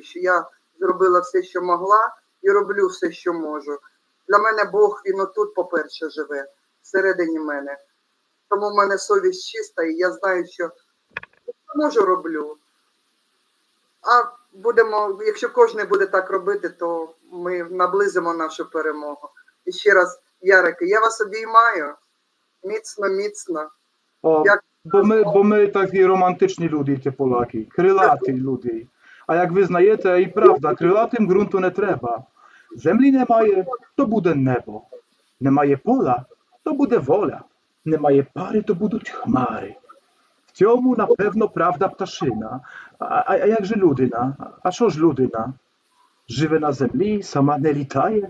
розуміти, що я зробила все, що могла, і роблю все, що можу. Для мене Бог, він отут, по-перше, живе, всередині мене. Тому в мене совість чиста, і я знаю, що можу роблю. А будемо, якщо кожен буде так робити, то ми наблизимо нашу перемогу. І ще раз, Ярике, я вас обіймаю. Міцно, міцно. O, Jak- bo my, bo my tacy romantyczni ludzie, ті Polaki, krylaty ludzie. A jak wyznajecie, i prawda, крилатим ґрунту не треба. Землі немає, то буде небо. Немає поля, то буде воля. Немає пари, то будуть хмари. В цьому, напевно, правда пташина. А, а, а як же людина? А що ж людина? Живе на землі, сама не літає,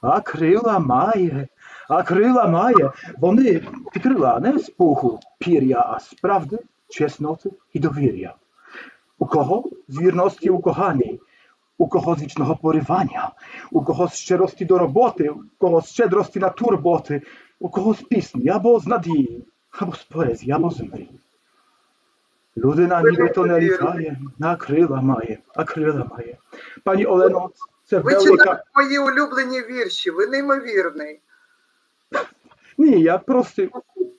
а крила має, а крила має. Вони крила не з пуху, пір'я, а з правди, чесноти і довір'я. У кого з вірності у коханій, у кого з вічного поривання, у кого з щирості до роботи, у кого з щедрості на турботи, у кого з пісні, або з надії, або з поезії, або з мрії. Людина нібито не літає, а крила має, а крила має. Пані Олено, це Ви велика. читаєте мої улюблені вірші, ви неймовірний. Ні, я простий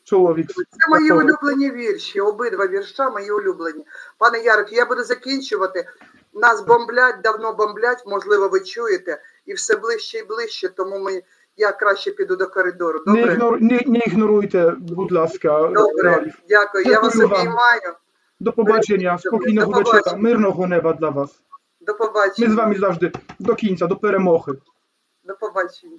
чоловік. Це мої улюблені вірші, обидва вірша мої улюблені. Пане Ярик, я буду закінчувати. Нас бомблять, давно бомблять, можливо, ви чуєте, і все ближче і ближче, тому ми, я краще піду до коридору. Не, ігнор, не, не ігноруйте, будь ласка, Добре, дякую. Я вас обіймаю. До побачення, спокійного вечора, мирного неба для вас. До Ми з вами завжди до кінця, до перемоги. До побачення.